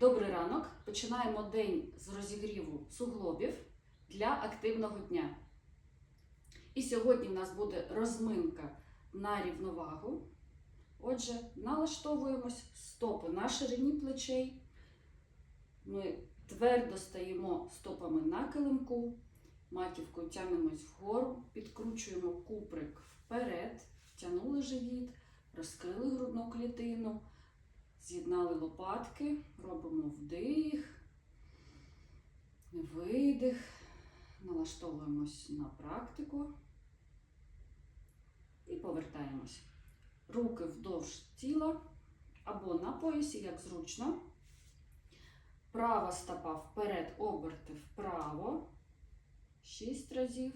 Добрий ранок. Починаємо день з розігріву суглобів для активного дня. І сьогодні в нас буде розминка на рівновагу. Отже, налаштовуємось стопи на ширині плечей. Ми твердо стаємо стопами на килимку, маківкою тягнемось вгору, підкручуємо куприк вперед, втягнули живіт, розкрили грудну клітину. З'єднали лопатки, робимо вдих, видих, налаштовуємось на практику і повертаємось. Руки вдовж тіла або на поясі, як зручно. Права стопа вперед, оберти вправо. Шість разів.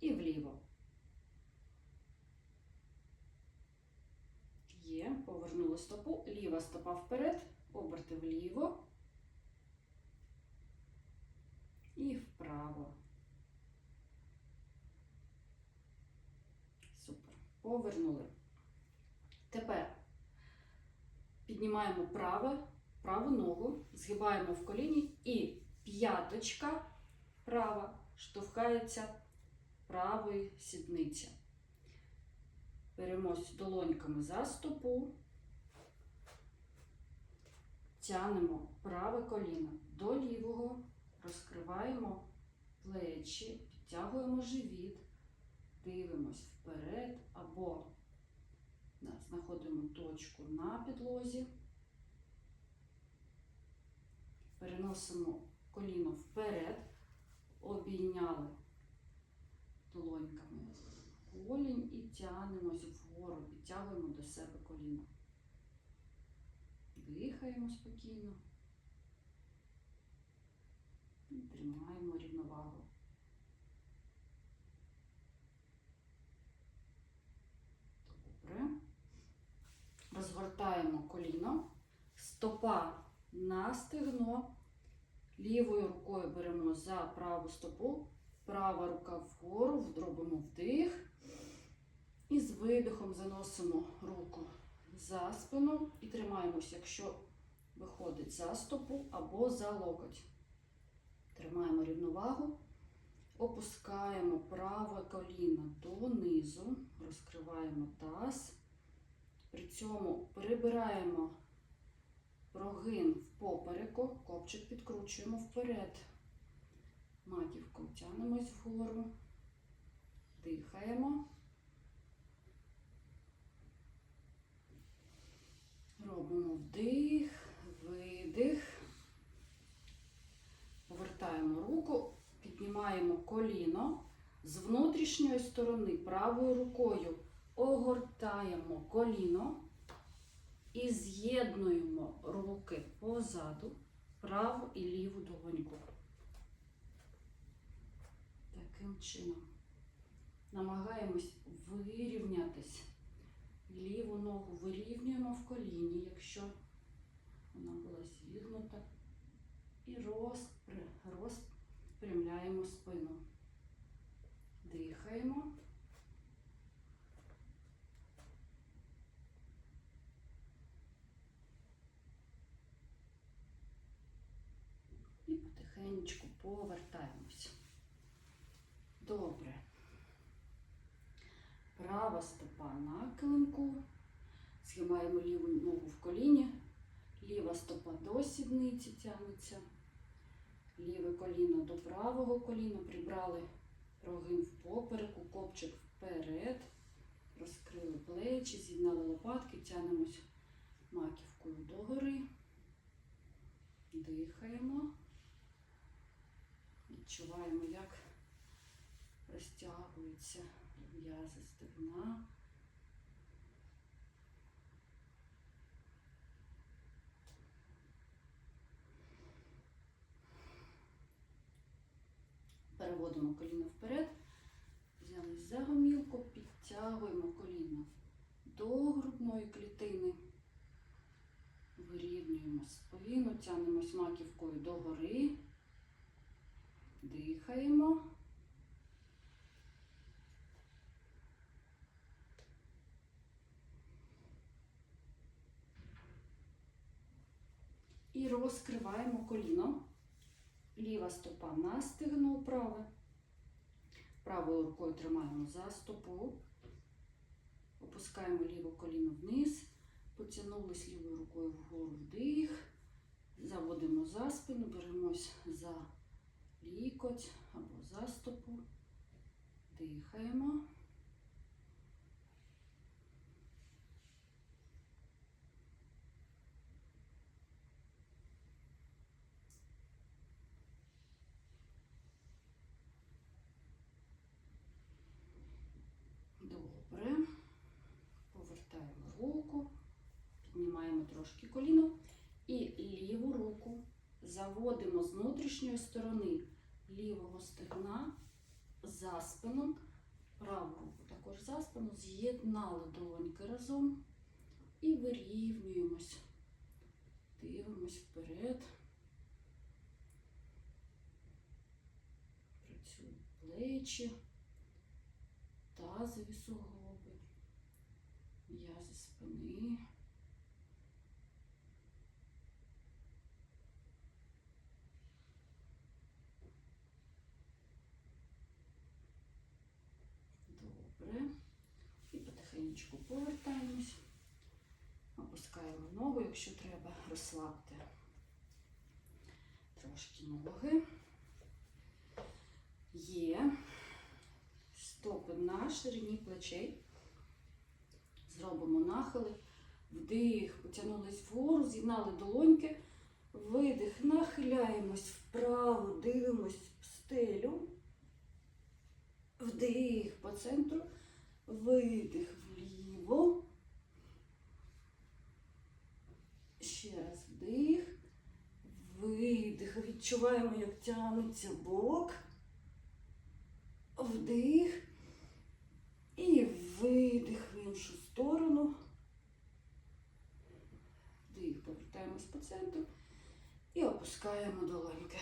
І вліво. Стопу, ліва стопа вперед, оберти вліво і вправо. Супер. Повернули. Тепер піднімаємо праве, праву ногу, згибаємо в коліні і п'яточка права штовхається правої сідниці. Беремось долоньками за стопу, тянемо праве коліно до лівого, розкриваємо плечі, підтягуємо живіт, дивимось вперед або да, знаходимо точку на підлозі, переносимо коліно вперед, обійняли долоньками колінь і тягнемось вгору, підтягуємо до себе коліно. Дихаємо спокійно. Тримаємо рівновагу. Добре. Розгортаємо коліно, стопа на стегно. Лівою рукою беремо за праву стопу, права рука вгору, робимо вдих. І з видихом заносимо руку за спину і тримаємось, якщо виходить за стопу або за локоть. Тримаємо рівновагу, опускаємо праве коліно донизу, розкриваємо таз. При цьому прибираємо прогин в попереку, копчик підкручуємо вперед. Маківкою тягнемось вгору, дихаємо. Робимо вдих, видих. Повертаємо руку, піднімаємо коліно з внутрішньої сторони правою рукою огортаємо коліно і з'єднуємо руки позаду, праву і ліву долоньку. Таким чином намагаємось вирівнятись. Ліву ногу вирівнюємо в коліні, якщо вона була зігнута. І розпри, розпрямляємо спину. Дихаємо. І потихеньку повертаємось. Добре. Права стопа на килимку. Згибаємо ліву ногу в коліні. Ліва стопа до сідниці тягнеться. Ліве коліно до правого коліна. Прибрали прогин в попереку, копчик вперед. Розкрили плечі, з'єднали лопатки, тягнемось маківкою догори. Дихаємо. Відчуваємо, як розтягуються м'язи стегна. Переводимо коліно вперед, взялись за гомілку, підтягуємо коліно до грудної клітини. Вирівнюємо спину, тягнемось маківкою догори. Дихаємо. І розкриваємо коліно. Ліва стопа на стегно праве. Правою рукою тримаємо за стопу. Опускаємо ліве коліно вниз. Потягнулись лівою рукою вгору вдих. Заводимо за спину, беремось за лікоть або за стопу. Дихаємо. Добре. Повертаємо руку, піднімаємо трошки коліно і ліву руку заводимо з внутрішньої сторони лівого стегна за спину, праву руку також за спину, з'єднали долоньки разом і вирівнюємось. Дивимось вперед. Працюють плечі, тазові суглоби, м'язи спини. Добре. І потихенечку повертаємось. Опускаємо ногу, якщо треба, розслабте трошки ноги. Є. Стопи на ширині плечей. Зробимо нахили. Вдих, потягнулись вгору, з'єднали долоньки. Видих, нахиляємось вправо, дивимось в стелю. Вдих по центру, видих вліво. Ще раз вдих, видих. Відчуваємо, як тягнеться бок. Вдих. І видих в іншу сторону. Вдих, повертаємось по центру і опускаємо долоньки.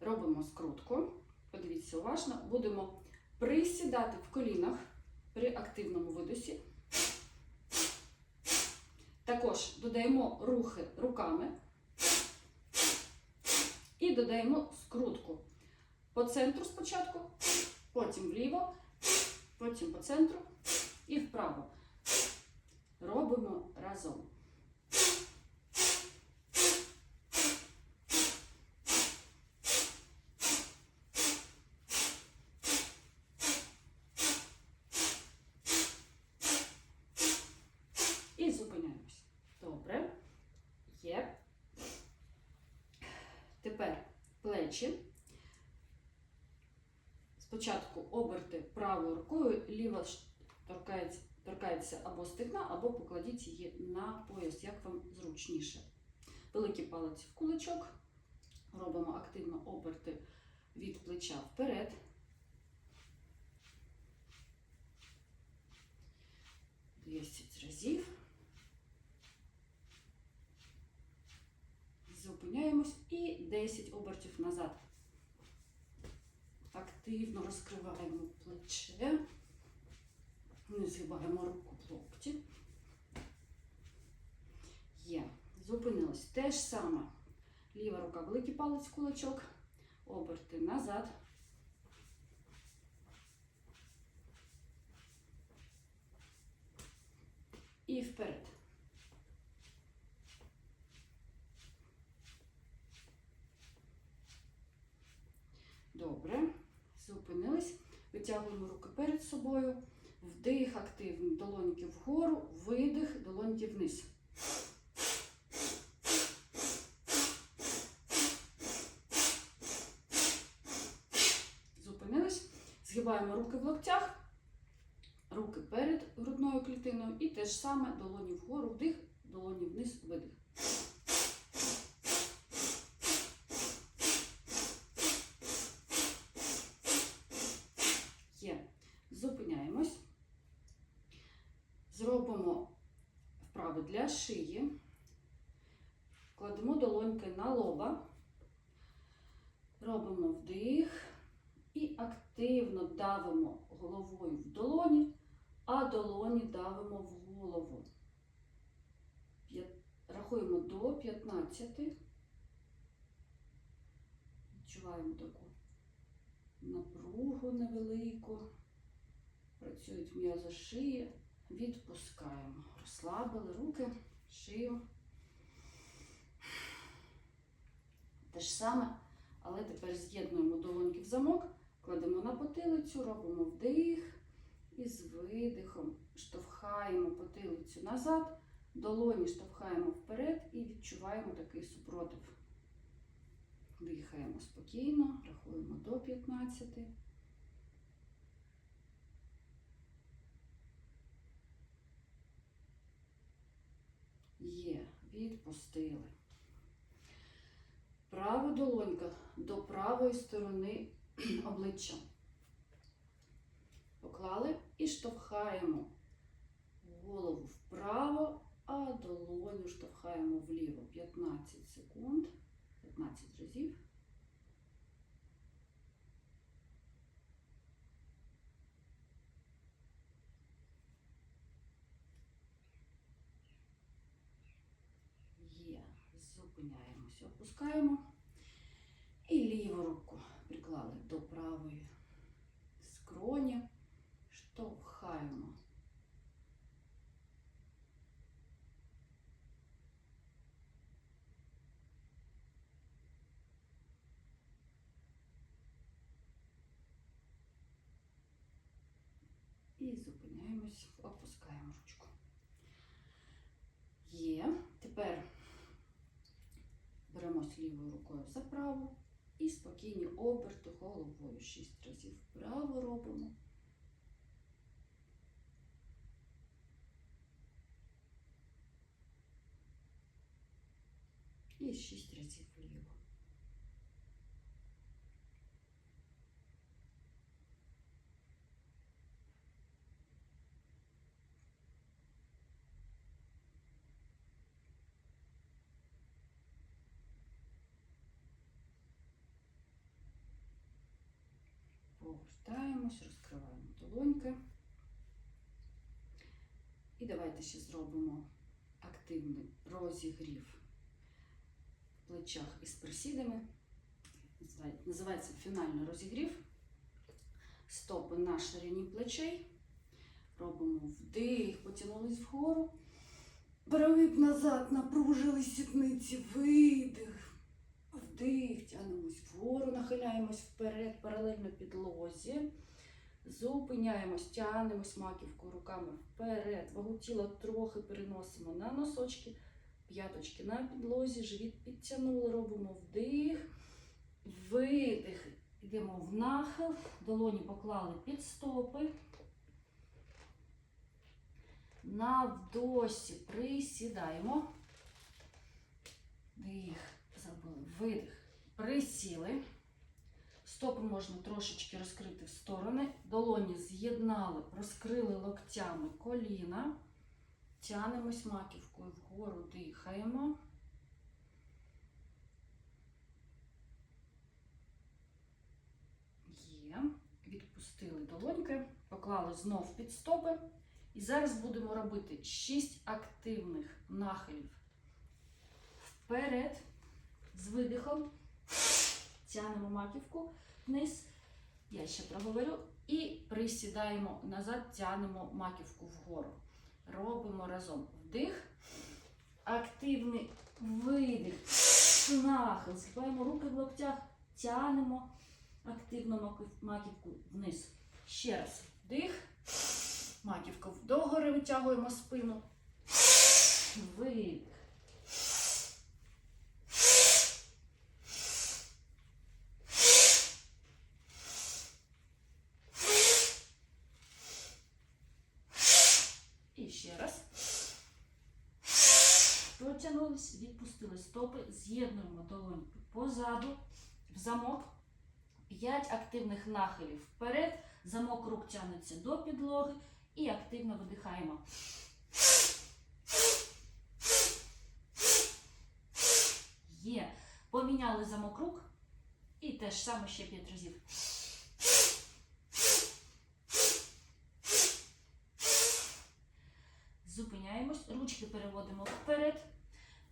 Робимо скрутку. Подивіться уважно, будемо присідати в колінах при активному видосі. Також додаємо рухи руками і додаємо скрутку. По центру спочатку, потім вліво, потім по центру і вправо. Робимо разом. І зупиняємось. Добре. Є. Тепер плечі. Спочатку оберти правою рукою, ліва торкається, торкається або стегна, або покладіть її на пояс, як вам зручніше. Великий палець в кулачок. Робимо активно оберти від плеча вперед. Десять разів. Зупиняємось і 10 обертів назад. Активно розкриваємо плече, не згибаємо руку в локті. Є. Зупинилось. Те ж саме. Ліва рука, великий палець, кулачок, оберти назад. І вперед. Добре. Зупинились. Витягуємо руки перед собою. Вдих активний, долоньки вгору, видих, долоньки вниз. Зупинились. Згибаємо руки в локтях, руки перед грудною клітиною і те ж саме долоні вгору, вдих, долоні вниз, видих. Є. Зупиняємось. Зробимо вправи для шиї. Кладемо долоньки на лоба. Робимо вдих і активно давимо головою в долоні, а долоні давимо в голову. Рахуємо до 15. Відчуваємо таку напругу невелику. Працюють м'язи шиї. Відпускаємо. Розслабили руки, шию. Те ж саме, але тепер з'єднуємо долоньки в замок, кладемо на потилицю, робимо вдих і з видихом штовхаємо потилицю назад, долоні штовхаємо вперед і відчуваємо такий супротив. Дихаємо спокійно, рахуємо до 15. Є, відпустили. Права долонька до правої сторони обличчя. Поклали і штовхаємо голову вправо, а долоню штовхаємо вліво 15 секунд, 15 разів. Є. Зупиняємося, опускаємо. І ліву руку приклали до правої скроні, штовхаємо. І зупиняємось, опускаємо ручку. Є. Тепер беремось лівою рукою за праву і спокійні оберти головою. Шість разів вправо робимо. І шість разів вліво. Повертаємось, розкриваємо долоньки. І давайте ще зробимо активний розігрів в плечах із присідами. Називається фінальний розігрів. Стопи на ширині плечей. Робимо вдих, потягнулись вгору. Перевик назад, напружили сідниці, видих. Вдих, тягнемось вгору, нахиляємось вперед, паралельно підлозі. Зупиняємось, тягнемось маківкою руками вперед. Вагу тіла трохи переносимо на носочки, п'яточки на підлозі, живіт підтягнули, робимо вдих, видих. Йдемо в нахил, долоні поклали під стопи. На вдосі присідаємо. Дих, забули, видих. Присіли. Стопи можна трошечки розкрити в сторони. Долоні з'єднали, розкрили локтями коліна. Тянемось маківкою вгору, дихаємо. Є. Відпустили долоньки, поклали знов під стопи. І зараз будемо робити 6 активних нахилів вперед з видихом. Тянемо маківку вниз. Я ще проговорю. І присідаємо назад, тянемо маківку вгору. Робимо разом вдих, активний видих, нахил. Згибаємо руки в локтях, тянемо активно маківку вниз. Ще раз вдих. Маківка вдогори витягуємо спину. Видих. І ще раз. Протягнулись, відпустили стопи, з'єднуємо долоньки позаду, в замок. П'ять активних нахилів вперед. Замок рук тягнеться до підлоги і активно видихаємо. Є. Поміняли замок рук. І те ж саме ще п'ять разів. Зупиняємось, ручки переводимо вперед.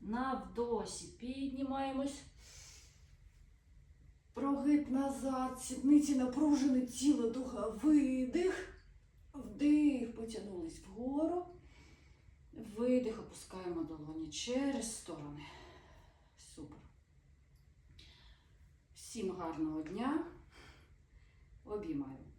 На вдосі піднімаємось. Прогиб назад, сідниці напружене тіло, духа, видих. Вдих, потягнулись вгору. Видих, опускаємо долоні через сторони. Супер. Всім гарного дня. Обіймаю.